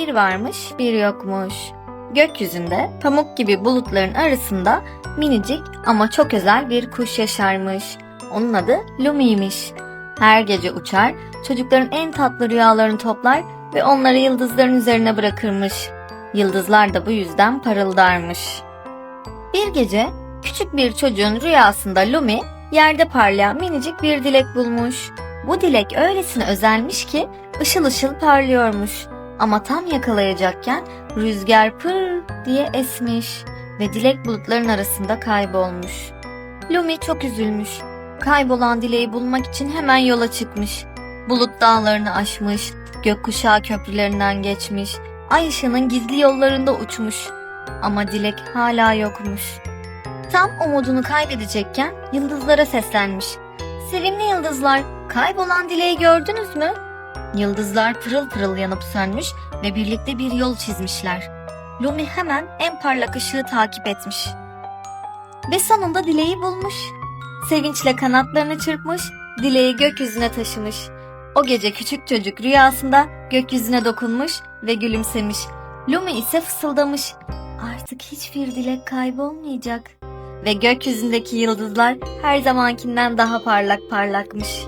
Bir varmış, bir yokmuş. Gökyüzünde pamuk gibi bulutların arasında minicik ama çok özel bir kuş yaşarmış. Onun adı Lumi'ymiş. Her gece uçar, çocukların en tatlı rüyalarını toplar ve onları yıldızların üzerine bırakırmış. Yıldızlar da bu yüzden parıldarmış. Bir gece küçük bir çocuğun rüyasında Lumi yerde parlayan minicik bir dilek bulmuş. Bu dilek öylesine özelmiş ki ışıl ışıl parlıyormuş. Ama tam yakalayacakken rüzgar pır diye esmiş ve dilek bulutların arasında kaybolmuş. Lumi çok üzülmüş. Kaybolan dileği bulmak için hemen yola çıkmış. Bulut dağlarını aşmış, gökkuşağı köprülerinden geçmiş, ay ışığının gizli yollarında uçmuş. Ama dilek hala yokmuş. Tam umudunu kaybedecekken yıldızlara seslenmiş. Sevimli yıldızlar, kaybolan dileği gördünüz mü? Yıldızlar pırıl pırıl yanıp sönmüş ve birlikte bir yol çizmişler. Lumi hemen en parlak ışığı takip etmiş. Ve sonunda dileği bulmuş. Sevinçle kanatlarını çırpmış, dileği gökyüzüne taşımış. O gece küçük çocuk rüyasında gökyüzüne dokunmuş ve gülümsemiş. Lumi ise fısıldamış. Artık hiçbir dilek kaybolmayacak. Ve gökyüzündeki yıldızlar her zamankinden daha parlak parlakmış.